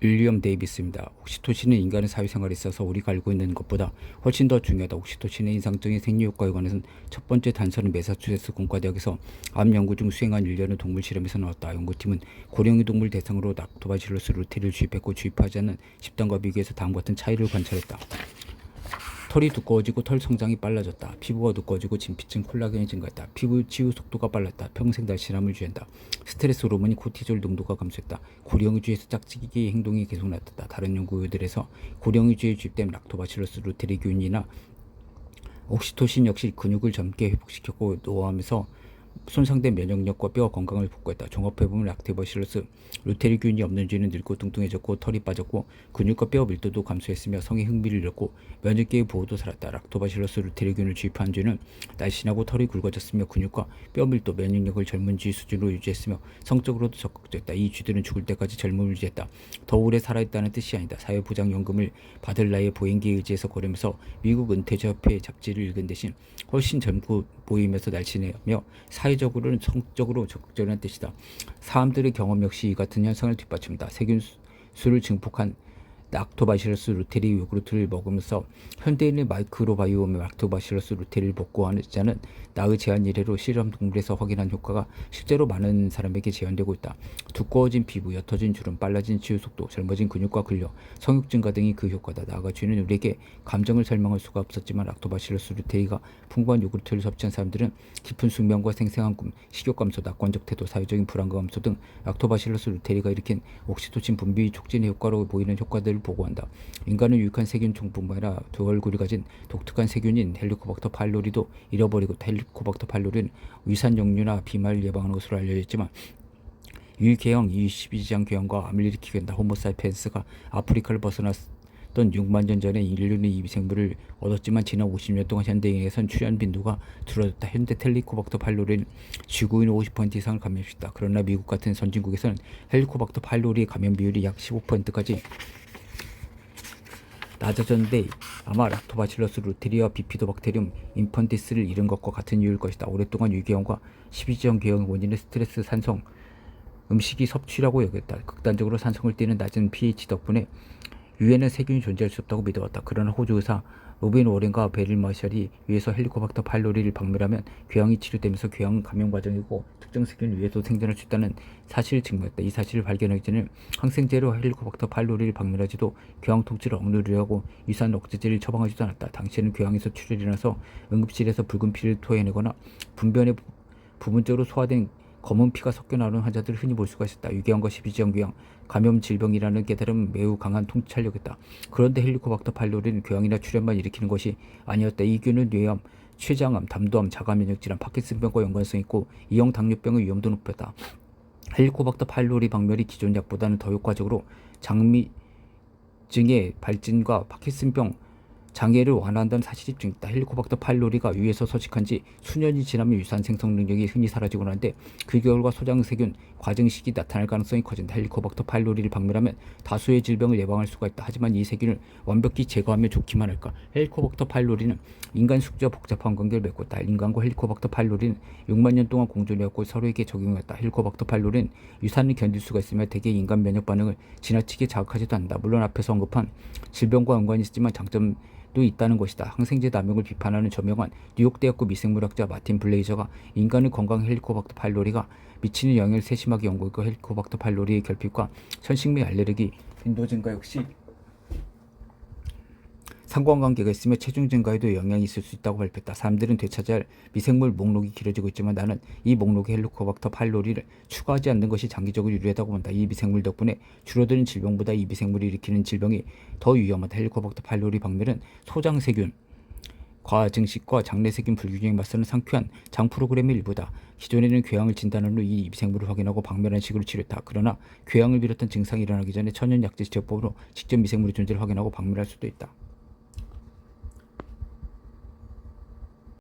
윌리엄 데이비스입니다. 옥시토신은 인간의 사회생활에 있어서 우리가 알고 있는 것보다 훨씬 더 중요하다. 옥시토신의 인상적인 생리효과에 관해서는 첫 번째 단서는 메사추세츠 공과대학에서 암 연구 중 수행한 일련의 동물 실험에서 나왔다. 연구팀은 고령의 동물 대상으로 락토바실러스 루테를 주입했고 주입하지 않은 집단과 비교해서 다음과 같은 차이를 관찰했다. 털이 두꺼워지고 털 성장이 빨라졌다. 피부가 두꺼워지고 진피층 콜라겐이 증가했다. 피부 치유 속도가 빨랐다. 평생 날씬함을 유지한다. 스트레스 호르몬이 코티졸 농도가 감소했다. 고령의주에서 짝짓기 행동이 계속 나타났다. 다른 연구들에서 고령의주에 주입된 락토바실러스 루테리균이나 옥시토신 역시 근육을 젊게 회복시켰고 노화하면서 손상된 면역력과 뼈 건강을 복구했다. 종합해보면 락토바실러스 루테리균이 없는 쥐는 늙고 뚱뚱해졌고 털이 빠졌고 근육과 뼈 밀도도 감소했으며 성의 흥미를 잃었고 면역계의 보호도 살았다. 락토바실러스 루테리균을 주입한 쥐는 날씬하고 털이 굵어졌으며 근육과 뼈 밀도 면역력을 젊은 쥐 수준으로 유지했으며 성적으로도 적극적이었다. 이 쥐들은 죽을 때까지 젊음을 유지했다. 더 오래 살아있다는 뜻이 아니다. 사회보장연금을 받을 나이에 보행기에 의지해서 걸으면서 미국 은퇴자협회 잡지를 읽은 대신 훨씬 젊고 보이면서 날씬하며 사 회적으로는 성적으로 적극적이라는 뜻이다. 사람들의 경험 역시 이 같은 현상을 뒷받침다. 세균 수를 증폭한 락토바시러스 루테리 요구르트를 먹으면서 현대인의 마이크로바이옴의 락토바시러스 루테리를 복구하는 자는 나의 제한 이래로 실험 동물에서 확인한 효과가 실제로 많은 사람에게 재현되고 있다. 두꺼워진 피부, 옅어진 주름, 빨라진 치유 속도, 젊어진 근육과 근력, 성욕 증가 등이 그 효과다. 나아가 쥐는 우리에게 감정을 설명할 수가 없었지만 락토바시러스 루테리가 풍부한 요구르트를 섭취한 사람들은 깊은 숙면과 생생한 꿈, 식욕 감소, 낙관적 태도, 사회적인 불안감 감소 등 락토바실러스 루테리가 일으킨 옥시토신 분비 촉진의 효과로 보이는 효과들 을 보고한다. 인간은 유익한 세균종뿐만 아니라 두 얼굴이 가진 독특한 세균인 헬리코박터 파일로리도 잃어버리고 헬리코박터 파일로리는 위산 역류나 비말 예방하는 것으로 알려져 있지만 유일계형 22지장 계형과 암을 일으키게 된다. 호모사피엔스가 아프리카를 벗어났던 6만 년 전에 인류는 이 미생물을 얻었지만 지난 50년 동안 현대인에선 출현 빈도가 줄어들었다. 현대 텔리코박터 파일로리는 지구인 50% 이상을 감염시켰다. 그러나 미국 같은 선진국에서는 헬리코박터 파일로리 감염 비율이 약 15%까지 낮아졌는데 아마 락토바실러스 루테리아 비피도박테리움 인펀티스를 잃은 것과 같은 이유일 것이다. 오랫동안 유기형과 12지형 계형의 원인은 스트레스 산성 음식이 섭취라고 여겼다. 극단적으로 산성을 띠는 낮은 pH 덕분에 유해는 세균이 존재할 수 없다고 믿어왔다. 그러나 호주 의사 로빈 워렌과 베릴 머셜이 위에서 헬리코박터 파일로리를 박멸하면 궤양이 치료되면서 궤양 감염 과정이고 특정 세균 위에도 생존할 수 있다는 사실을 증명했다. 이 사실을 발견하기 전에 항생제로 헬리코박터 파일로리를 박멸하지도 궤양 통치를 억누르려고 유산 억제제를 처방하지도 않았다. 당시에는 궤양에서 출혈이 나서 응급실에서 붉은 피를 토해내거나 분변에 부분적으로 소화된 검은 피가 섞여 나오는 환자들을 흔히 볼 수가 있었다. 유기형과 십이지형규형 감염 질병이라는 깨달음은 매우 강한 통찰력이었다. 그런데 헬리코박터 파일로리는 교양이나 출혈만 일으키는 것이 아니었다. 이 균은 뇌암, 췌장암, 담도암, 자가면역 질환, 파킨슨병과 연관성 있고 이형 당뇨병의 위험도 높였다. 헬리코박터 파일로리 박멸이 기존 약보다는 더 효과적으로 장미 증의 발진과 파킨슨병 장애를 완화한다는 사실이 증있다. 헬리코박터 파일로리가 위에서 서식한 지 수년이 지나면 유산 생성 능력이 흔히 사라지고 나는데 그 결과 소장세균 과정식이 나타날 가능성이 커진다. 헬리코박터 파일로리를 박멸하면 다수의 질병을 예방할 수가 있다. 하지만 이 세균을 완벽히 제거하면 좋기만 할까? 헬리코박터 파일로리는 인간 숙주와 복잡한 관계를 맺고 있다. 인간과 헬리코박터 파일로리는 6만 년 동안 공존해왔고 서로에게 적용했다. 헬리코박터 파일로리는 유산을 견딜 수가 있으며 대개 인간 면역 반응을 지나치게 자극하지도 않는다. 물론 앞에서 언급한 질병과 연관이 있지만 장점 도 있다는 것이다. 항생제 남용을 비판하는 저명한 뉴욕 대학교 미생물학자 마틴 블레이저가 인간의 건강 헬리코박터 파일로리가 미치는 영향을 세심하게 연구했고 헬리코박터 파일로리의 결핍과 천식미 알레르기 빈도 증가 역시 상관관계가 있으며 체중 증가에도 영향이 있을 수 있다고 발표했다. 사람들은 되찾아야 할 미생물 목록이 길어지고 있지만 나는 이 목록에 헬리코박터 파일로리를 추가하지 않는 것이 장기적으로 유리하다고 본다. 이 미생물 덕분에 줄어드는 질병보다 이 미생물이 일으키는 질병이 더 위험하다. 헬리코박터 파일로리 박멸은 소장세균, 과증식과 장내세균 불균형에 맞서는 상쾌한 장 프로그램의 일부다. 기존에는 궤양을 진단한 후이 미생물을 확인하고 박멸한 식으로 치료했다. 그러나 궤양을 비롯한 증상이 일어나기 전에 천연약제 치료법으로 직접 미생물의 존재를 확인하고 박멸할 수도 있다.